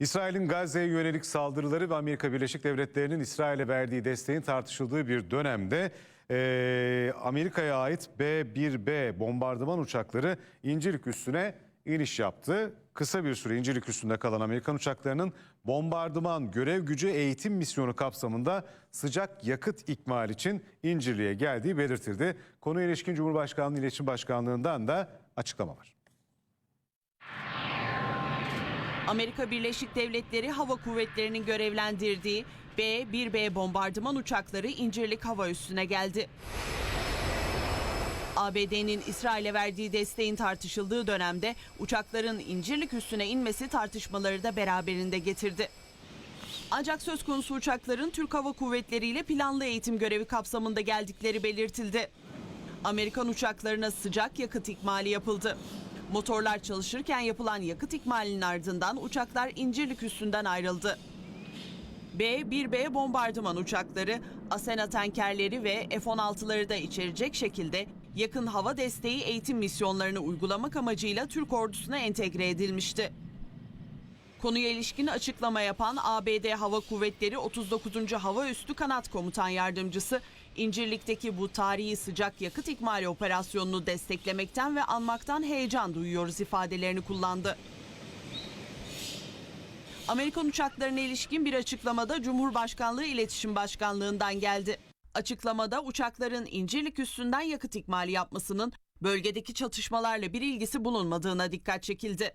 İsrail'in Gazze'ye yönelik saldırıları ve Amerika Birleşik Devletleri'nin İsrail'e verdiği desteğin tartışıldığı bir dönemde eee, Amerika'ya ait B-1B bombardıman uçakları İncirlik üssüne iniş yaptı. Kısa bir süre İncirlik üstünde kalan Amerikan uçaklarının bombardıman görev gücü eğitim misyonu kapsamında sıcak yakıt ikmal için İncirli'ye geldiği belirtildi. Konuya ilişkin Cumhurbaşkanlığı İletişim Başkanlığı'ndan da açıklama var. Amerika Birleşik Devletleri Hava Kuvvetleri'nin görevlendirdiği B-1B bombardıman uçakları İncirlik Hava Üssü'ne geldi. ABD'nin İsrail'e verdiği desteğin tartışıldığı dönemde uçakların İncirlik üssüne inmesi tartışmaları da beraberinde getirdi. Ancak söz konusu uçakların Türk Hava Kuvvetleri ile planlı eğitim görevi kapsamında geldikleri belirtildi. Amerikan uçaklarına sıcak yakıt ikmali yapıldı. Motorlar çalışırken yapılan yakıt ikmalinin ardından uçaklar İncirlik üssünden ayrıldı. B-1B bombardıman uçakları, Asena tankerleri ve F-16'ları da içerecek şekilde yakın hava desteği eğitim misyonlarını uygulamak amacıyla Türk ordusuna entegre edilmişti. Konuya ilişkin açıklama yapan ABD Hava Kuvvetleri 39. Hava Üstü Kanat Komutan Yardımcısı, İncirlik'teki bu tarihi sıcak yakıt ikmali operasyonunu desteklemekten ve anmaktan heyecan duyuyoruz ifadelerini kullandı. Amerikan uçaklarına ilişkin bir açıklamada Cumhurbaşkanlığı İletişim Başkanlığı'ndan geldi. Açıklamada uçakların İncirlik üstünden yakıt ikmali yapmasının bölgedeki çatışmalarla bir ilgisi bulunmadığına dikkat çekildi.